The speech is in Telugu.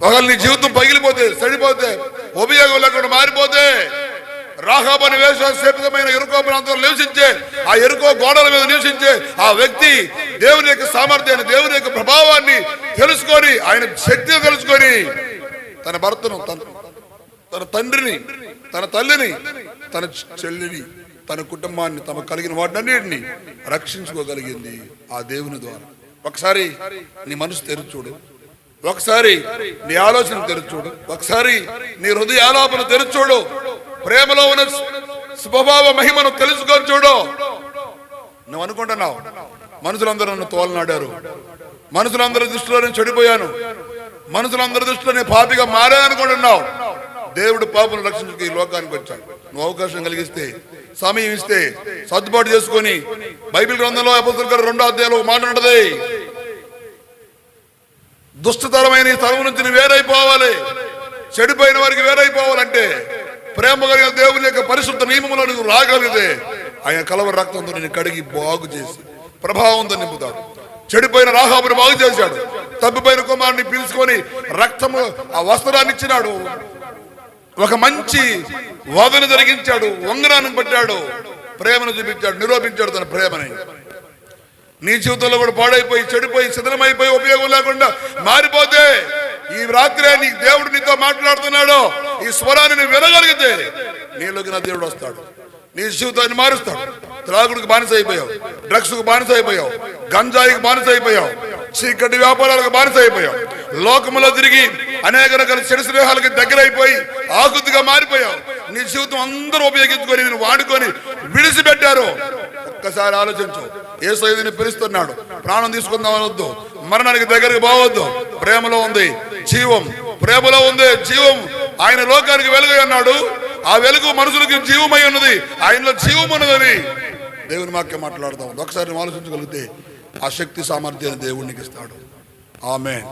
ఒకవేళ నీ జీవితం పగిలిపోతే చెడిపోతే ఉపయోగం లేకుండా మారిపోతే రాహాబని వేషమైన ఎరుకో ప్రాంతంలో నివసించే ఆ ఎరుకో గోడల మీద నివసించే ఆ వ్యక్తి దేవుని యొక్క సామర్థ్యాన్ని దేవుని యొక్క ప్రభావాన్ని తెలుసుకొని ఆయన శక్తిని తెలుసుకొని తన భర్తను తన తన తండ్రిని తన తల్లిని తన చెల్లిని తన కుటుంబాన్ని తమ కలిగిన వాటినన్నిటిని రక్షించుకోగలిగింది ఆ దేవుని ద్వారా. ఒకసారి నీ మనసు తెరిచి చూడు. ఒకసారి నీ ఆలోచన తెరచూడు. చూడు ఒకసారి నీ హృదయ ఆలాపన తెరచూడు. ప్రేమలో ఉన్న స్వభావ మహిమను తెలుసుకొని చూడు. నువ్వు అనుకుంటున్నావు మనుషులందరూ నన్ను తోలనాడారు. మనుషులందరి దృష్టిలో నేను చెడిపోయాను. మనుషులందరి దృష్టిలో నేను పాపిగా మారాననుకుంటున్నావు దేవుడు పాపను రక్షించుకు ఈ లోకానికి వచ్చాడు. నువ్వు అవకాశం కలిగిస్తే సమయం ఇస్తే సర్దుబాటు చేసుకొని బైబిల్ గ్రంథంలో అపస్తుల గారు రెండో అధ్యాయంలో మాట ఉంటది. దుష్టతరమైన ఈ తరం నుంచి నువ్వు వేరైపోవాలి. చెడిపోయిన వారికి వేరైపోవాలంటే ప్రేమ కలిగిన దేవుని యొక్క పరిశుద్ధ నియమంలో నువ్వు రాగలిగితే ఆయన కలవ రక్తంతో నేను కడిగి బాగు చేసి ప్రభావంతో నింపుతాడు చెడిపోయిన రాహాబుని బాగు చేశాడు. తప్పిపోయిన కుమారుని పిలుచుకొని రక్తము ఆ వస్త్రాన్ని ఇచ్చినాడు. ఒక మంచి వాదన జరిగించాడు. వంగరాన్ని పట్టాడు. ప్రేమను చూపించాడు. నిరూపించాడు తన ప్రేమని. నీ జీవితంలో కూడా పాడైపోయి చెడిపోయి శిథిలమైపోయి ఉపయోగం లేకుండా మారిపోతే ఈ రాత్రే నీ దేవుడు నీతో మాట్లాడుతున్నాడు ఈ స్వరాన్ని నువ్వు వినగలిగితే నీలోకి నా దేవుడు వస్తాడు. నీ జీవితాన్ని మారుస్తాడు. త్రాగుడికి బానిస అయిపోయావు డ్రగ్స్కు బానిస అయిపోయావు గంజాయికి బానిస అయిపోయావు చీకటి వ్యాపారాలకు బానిస అయిపోయావు లోకములో తిరిగి అనేక రకాల చెడు స్నేహాలకి దగ్గర అయిపోయి ఆకుతిగా మారిపోయావు. నీ జీవితం అందరూ ఉపయోగించుకొని నేను వాడుకొని విడిచిపెట్టారు. ఒక్కసారి ఆలోచించు. ఏ సైదుని పిలుస్తున్నాడు. ప్రాణం తీసుకుందాం అనొద్దు మరణానికి దగ్గరికి పోవద్దు. ప్రేమలో ఉంది. జీవం. ప్రేమలో ఉంది. జీవం. ఆయన లోకానికి వెలుగు అన్నాడు. ఆ వెలుగు మనుషులకి జీవమై ఉన్నది. ఆయనలో జీవం ఉన్నదని దేవుని వాక్యం మాట్లాడుతాం ఒకసారి ఆలోచించగలిగితే ఆ శక్తి సామర్థ్యాన్ని దేవుడికి ఇస్తాడు. ఆమె